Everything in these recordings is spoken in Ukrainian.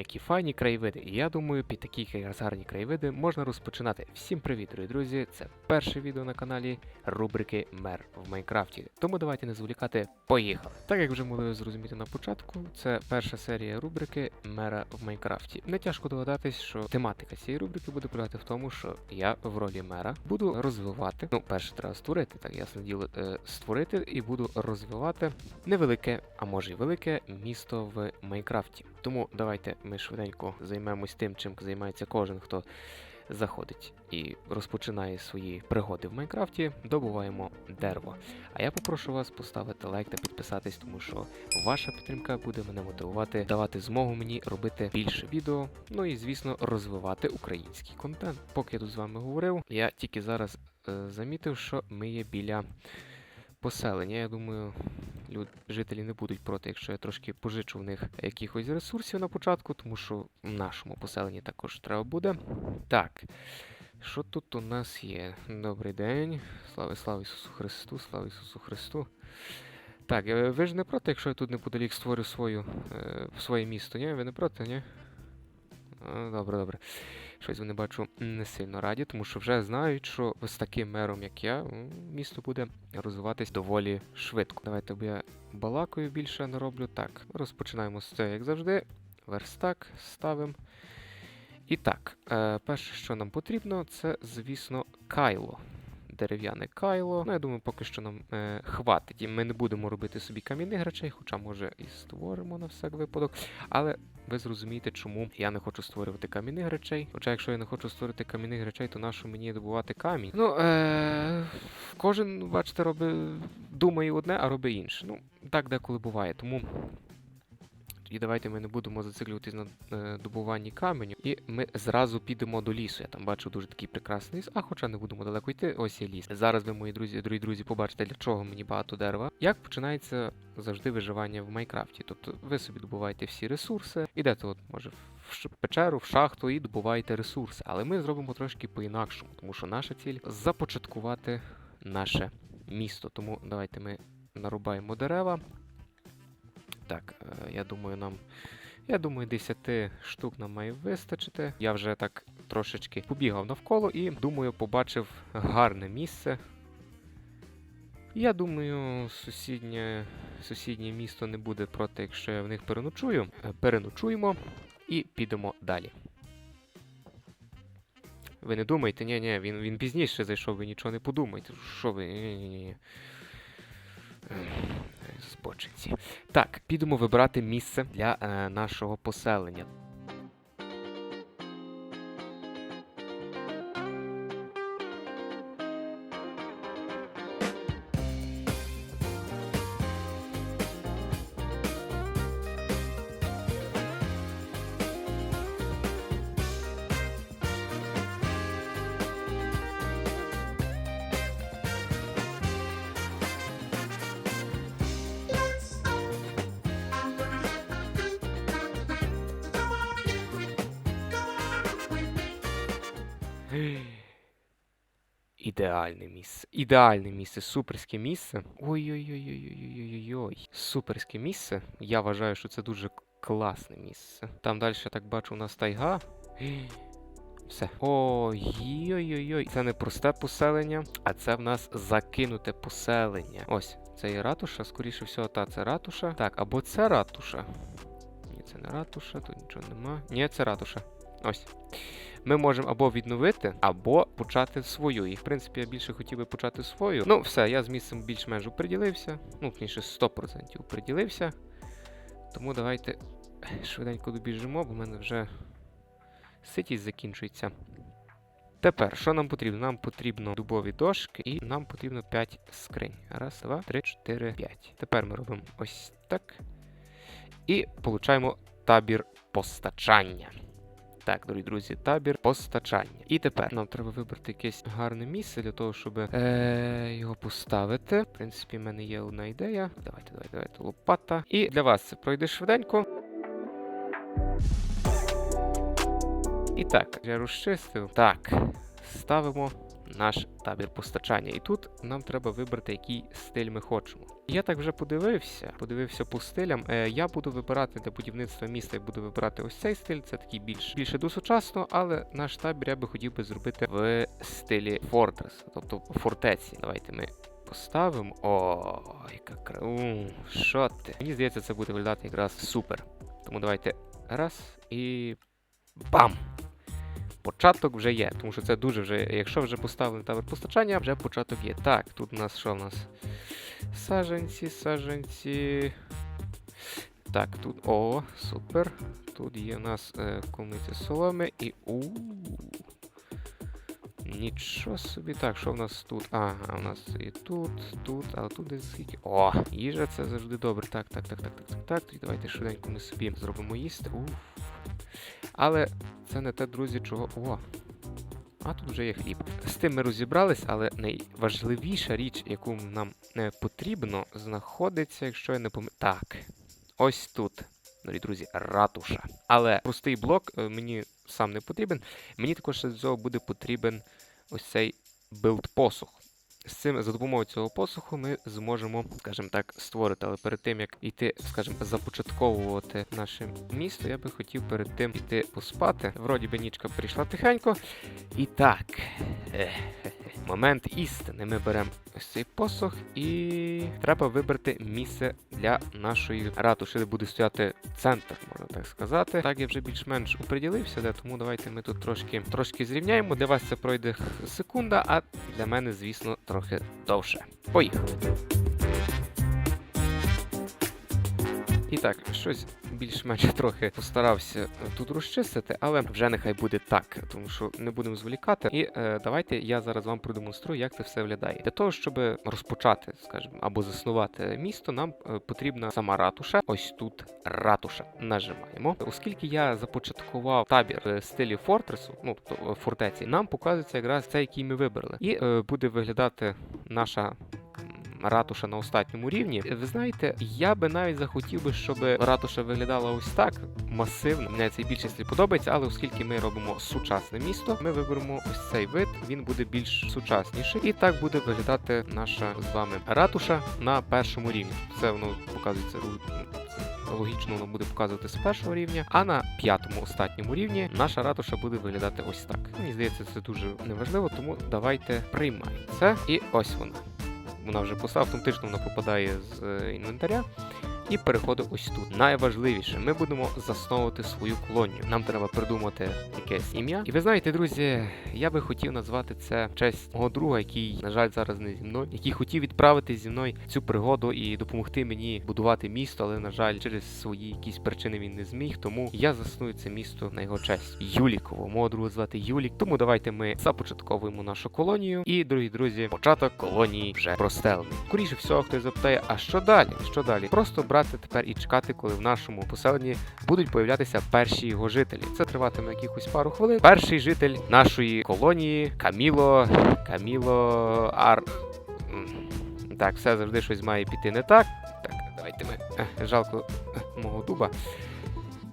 які файні краєвиди. І я думаю, під такі гарні краєвиди можна розпочинати. Всім привіт, дорогі друзі! Це перше відео на каналі рубрики Мер в Майнкрафті. Тому давайте не зволікати, поїхали! Так як вже могли зрозуміти на початку, це перша серія рубрики Мера в Майнкрафті. Не тяжко догадатись, що тематика цієї рубрики буде полягати в тому, що я в ролі мера буду розвивати. Ну, перше треба створити, так ясно діло, е, створити і буду розвивати невелике, а може й велике місто в Майнкрафті. Тому давайте ми швиденько займемось тим, чим займається кожен, хто заходить і розпочинає свої пригоди в Майнкрафті. Добуваємо дерево. А я попрошу вас поставити лайк та підписатись, тому що ваша підтримка буде мене мотивувати, давати змогу мені робити більше відео. Ну і звісно, розвивати український контент. Поки я тут з вами говорив, я тільки зараз е, замітив, що ми є біля поселення. Я думаю, люд... жителі не будуть проти, якщо я трошки пожичу в них якихось ресурсів на початку, тому що в нашому поселенні також треба буде. Так. Що тут у нас є? Добрий день. Слава слава Ісусу Христу, слава Ісусу Христу. Так, е, ви ж не проти, якщо я тут неподалік створю свою, е, своє місто, ні? Ви не проти, ні? А, добре, добре. Щось вони бачу не сильно раді, тому що вже знають, що з таким мером, як я, місто буде розвиватись доволі швидко. Давайте я балакою більше не роблю. Так, розпочинаємо з цього, як завжди. Верстак ставимо. І так, е, перше, що нам потрібно, це, звісно, кайло. Дерев'яне кайло. Ну, я думаю, поки що нам е, хватить. І ми не будемо робити собі кам'яних речей, хоча, може, і створимо на всяк випадок. Але ви зрозумієте, чому я не хочу створювати кам'яних речей. Хоча, якщо я не хочу створити кам'яних речей, то нащо мені добувати камінь? Ну, е- кожен, бачите, робить, думає одне, а робить інше. Ну, так деколи буває. Тому тоді давайте ми не будемо зациклюватись на добуванні каменю, і ми зразу підемо до лісу. Я там бачу дуже такий прекрасний ліс, а хоча не будемо далеко йти, ось є ліс. Зараз ви, мої друзі, дорогі друзі, побачите, для чого мені багато дерева. Як починається завжди виживання в Майнкрафті? Тобто ви собі добуваєте всі ресурси, ідете, от може в печеру, в шахту і добуваєте ресурси. Але ми зробимо трошки по-інакшому, тому що наша ціль започаткувати наше місто. Тому давайте ми нарубаємо дерева. Так, е, я думаю, нам. Я думаю, 10 штук нам має вистачити. Я вже так трошечки побігав навколо і, думаю, побачив гарне місце. Я думаю, сусіднє, сусіднє місто не буде проти, якщо я в них переночую. Е, Переночуємо і підемо далі. Ви не думайте, ні, ні, він, він пізніше зайшов, ви нічого не подумайте. Що ви? Ні, ні, ні. Збочинці. Так, підемо вибирати місце для е, нашого поселення. Ідеальне місце. Ідеальне місце, суперське місце. Ой-ой-ой-ой-ой-ой-ой. Суперське місце. Я вважаю, що це дуже класне місце. Там далі, так бачу, у нас тайга. Все. Ой-ой-ой-ой. Це не просте поселення, а це в нас закинуте поселення. Ось, це є ратуша, скоріше всього, та це ратуша. Так, або це ратуша. Ні, це не ратуша, тут нічого нема. Ні, це ратуша. Ось. Ми можемо або відновити, або почати свою. І в принципі я більше хотів би почати свою. Ну, все, я з місцем більш-менш оприділився. Ну, точніше, 100% оприділився. Тому давайте швиденько добіжимо, бо в мене вже ситість закінчується. Тепер, що нам потрібно? Нам потрібно дубові дошки, і нам потрібно 5 скринь. Раз, два, три, чотири, п'ять. Тепер ми робимо ось так. І получаємо табір постачання. Так, дорогі друзі, табір постачання. І тепер нам треба вибрати якесь гарне місце для того, щоб е, його поставити. В принципі, в мене є одна ідея. Давайте, давайте, давайте, лопата. І для вас це пройде швиденько. І так, я розчистив. Так, ставимо наш табір постачання. І тут нам треба вибрати, який стиль ми хочемо. Я так вже подивився, подивився по стилям. Е, я буду вибирати для будівництва міста, я буду вибирати ось цей стиль. Це такий більш більше до сучасного, але наш табір я би хотів би зробити в стилі Fortress, тобто фортеці. Давайте ми поставимо. О, яка кра... У, Що ти? Мені здається, це буде виглядати якраз супер. Тому давайте раз і бам! Початок вже є, тому що це дуже вже. Якщо вже поставили табор постачання, вже початок є. Так, тут у нас що у нас? Саженці, саженці. Так, тут. О, супер. Тут є у нас е, комиці соломи і. у Нічого собі. Так, що в нас тут? Ага, у нас і тут, тут, а тут десь скільки. О, їжа це завжди добре. Так, так, так, так, так, так, так. Тоді давайте швиденько ми собі зробимо їсти. Уф. Але це не те, друзі, чого. О! А тут вже є хліб. З тим ми розібрались, але найважливіша річ, яку нам не потрібно, знаходиться, якщо я не помиляю. Так. Ось тут, дорогі друзі, ратуша. Але простий блок е, мені сам не потрібен. Мені також з цього буде потрібен ось цей билд посух. З цим за допомогою цього посуху ми зможемо, скажімо так, створити. Але перед тим як йти, скажімо, започатковувати наше місто, я би хотів перед тим йти поспати. Вроді би нічка прийшла тихенько. І так, момент істини. Ми беремо ось цей посох і треба вибрати місце для нашої ратуші, де буде стояти центр, можна так сказати. Так я вже більш-менш оприділився, де, тому давайте ми тут трошки, трошки зрівняємо. Для вас це пройде секунда, а для мене, звісно, трохи довше. Поїхали. І так, щось більш-менш трохи постарався тут розчистити, але вже нехай буде так, тому що не будемо зволікати. І е, давайте я зараз вам продемонструю, як це все виглядає. Для того, щоб розпочати, скажімо, або заснувати місто, нам е, потрібна сама ратуша. Ось тут ратуша. Нажимаємо. Оскільки я започаткував табір в стилі фортресу, ну тобто е, фортеці, нам показується якраз цей, який ми вибрали. І е, буде виглядати наша ратуша на остатньому рівні. Ви знаєте, я би навіть захотів би, щоб ратуша виглядала ось так масивно. Мені цей більше стиль подобається, але оскільки ми робимо сучасне місто, ми виберемо ось цей вид. Він буде більш сучасніший. І так буде виглядати наша з вами ратуша на першому рівні. Це воно показується ру- Логічно воно буде показувати з першого рівня, а на п'ятому остатньому рівні наша ратуша буде виглядати ось так. Мені здається, це дуже неважливо, тому давайте приймаємо це. І ось вона вона вже автоматично вона попадає з е, інвентаря. І переходить ось тут. Найважливіше, ми будемо засновувати свою колонію. Нам треба придумати якесь ім'я. І ви знаєте, друзі, я би хотів назвати це в честь мого друга, який, на жаль, зараз не зі мною, який хотів відправити зі мною цю пригоду і допомогти мені будувати місто, але, на жаль, через свої якісь причини він не зміг. Тому я засную це місто на його честь. Юліково. Мого друга звати Юлік. Тому давайте ми започатковуємо нашу колонію. І, дорогі друзі, початок колонії вже простелений. Скоріше всього, хтось запитає, а що далі? Що далі? Просто брати тепер і чекати, коли в нашому поселенні будуть появлятися перші його жителі. Це триватиме якихось пару хвилин. Перший житель нашої колонії Каміло. Каміло Ар. Так, все завжди щось має піти не так. Так, давайте ми. Жалко мого дуба.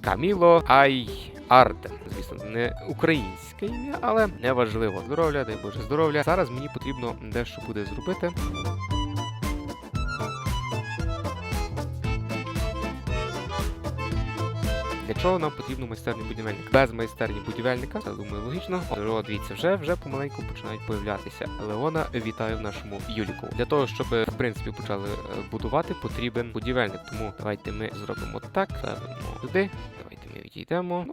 Каміло Ай Арден. Звісно, не українське ім'я, але не важливо. Здоров'я, дай Боже здоров'я. Зараз мені потрібно дещо буде зробити. Для нам потрібно майстерні будівельник? Без майстерні будівельника, це думаю, логічно. О, дивіться, вже вже помаленьку починають появлятися. Леона вітаю в нашому Юліку. Для того, щоб в принципі почали е, будувати, потрібен будівельник. Тому давайте ми зробимо так. Ставимо туди. Давайте ми відійдемо.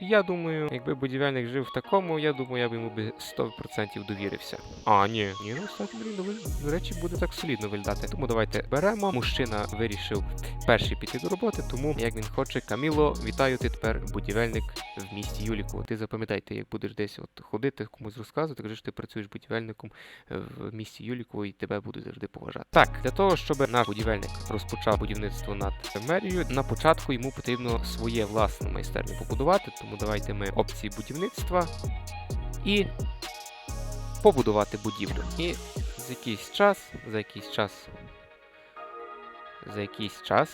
Ну. Я думаю, якби будівельник жив в такому, я думаю, я б йому би 100% довірився. А, ні. Ні, ну кстати, блін, до речі, буде так солідно виглядати. Тому давайте беремо. Мужчина вирішив перший піти до роботи, тому як він хоче. Каміло, вітаю, ти тепер будівельник в місті Юліку. Ти запам'ятай, ти як будеш десь от ходити, комусь розказувати, кажи, що ти працюєш будівельником е, в місті Юліку і тебе будуть завжди поважати. Так, для того, щоб наш будівельник розпочав будівництво над мерією, на початку йому потрібно своє власне майстерню побудувати, тому давайте ми опції будівництва і побудувати будівлю. І за якийсь час, за якийсь час, за якийсь час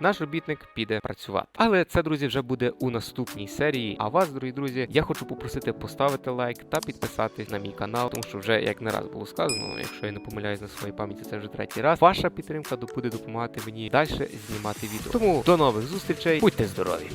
наш робітник піде працювати. Але це, друзі, вже буде у наступній серії. А вас, дорогі друзі, я хочу попросити поставити лайк та підписатись на мій канал, тому що вже як не раз було сказано, якщо я не помиляюсь на своїй пам'яті, це вже третій раз. Ваша підтримка буде допомагати мені далі знімати відео. Тому до нових зустрічей, будьте здорові!